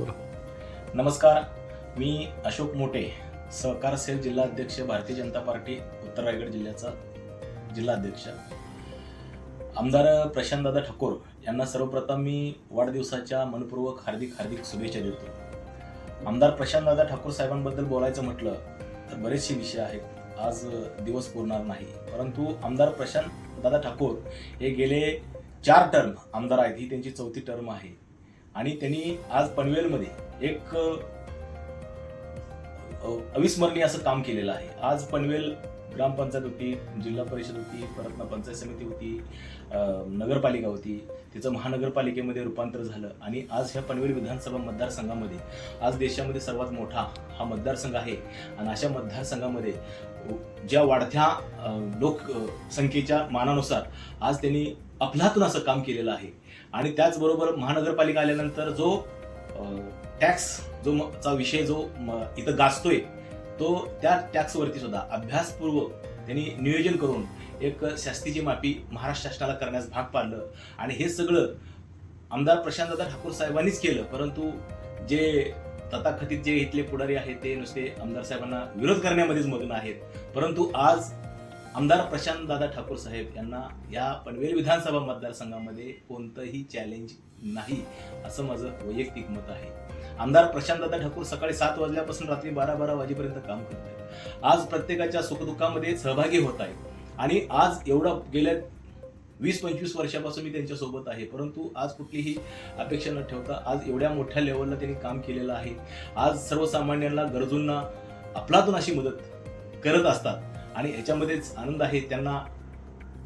बोला. नमस्कार मी अशोक मोटे सहकार सेल जिल्हाध्यक्ष भारतीय जनता पार्टी उत्तर रायगड जिल्ह्याचा जिल्हाध्यक्ष. आमदार प्रशांतदादा ठाकूर यांना सर्वप्रथम मी वाढदिवसाच्या मनपूर्वक हार्दिक हार्दिक शुभेच्छा देतो. आमदार प्रशांतदादा ठाकूर साहेबांबद्दल बोलायचं म्हटलं तर बरेचसे विषय आहेत. आज दिवस पुरणार नाही. परंतु आमदार प्रशांत दादा ठाकूर हे गेले चार टर्म आमदार आहेत. ही त्यांची चौथी टर्म आहे. आणि त्यांनी आज पनवेलमध्ये एक अविस्मरणीय असं काम केलेलं आहे. आज पनवेल ग्रामपंचायत होती जिल्हा परिषद होती परत ना पंचायत समिती होती नगरपालिका होती. तिचं महानगरपालिकेमध्ये रूपांतर झालं. आणि आज ह्या पनवेल विधानसभा मतदारसंघामध्ये आज देशामध्ये सर्वात मोठा हा मतदारसंघ आहे. आणि अशा मतदारसंघामध्ये ज्या वाढत्या लोकसंख्येच्या मानानुसार आज त्यांनी अफलातून असं काम केलेलं आहे. आणि त्याचबरोबर महानगरपालिका आल्यानंतर जो टॅक्स जो म- चा विषय जो म- इथं गाजतोय तो त्या टॅक्सवरती सुद्धा अभ्यासपूर्वक त्यांनी नियोजन करून एक शास्तीची माफी महाराष्ट्र शासनाला करण्यास भाग पाडलं. आणि हे सगळं आमदार प्रशांतदादा ठाकूर साहेबांनीच केलं. परंतु जे तथाकथित जे इथले पुढारी आहेत ते नुसते आमदार साहेबांना विरोध करण्यामध्येच मग्न आहेत. परंतु आज आमदार प्रशांत दादा ठाकूर साहेब यांना या पनवेल विधानसभा मतदारसंघामध्ये कोणतंही चॅलेंज नाही असं माझं वैयक्तिक मत आहे. आमदार प्रशांत दादा ठाकूर सकाळी सात वाजल्यापासून रात्री बारा बारा वाजेपर्यंत काम करत आहेत. आज प्रत्येकाच्या सुखदुःखामध्ये सहभागी होत आहेत. आणि आज एवढं गेल्या वीस पंचवीस वर्षापासून मी त्यांच्यासोबत आहे. परंतु आज कुठलीही अपेक्षा न ठेवता आज एवढ्या मोठ्या लेवलला त्यांनी काम केलेलं आहे. आज सर्वसामान्यांना गरजूंना अफलातून अशी मदत करत असतात. आणि याच्यामध्येच आनंद आहे त्यांना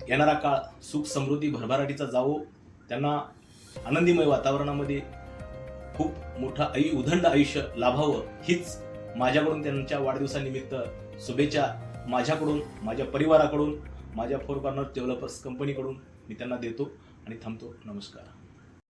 येणारा काळ सुख समृद्धी भरभराटीचा जावो. त्यांना आनंदीमय वातावरणामध्ये खूप मोठं आई उदंड आयुष्य लाभावं. हीच माझ्याकडून त्यांच्या वाढदिवसानिमित्त शुभेच्छा माझ्याकडून माझ्या परिवाराकडून माझ्या फोर कॉर्नर डेव्हलपर्स कंपनीकडून मी त्यांना देतो आणि थांबतो. नमस्कार.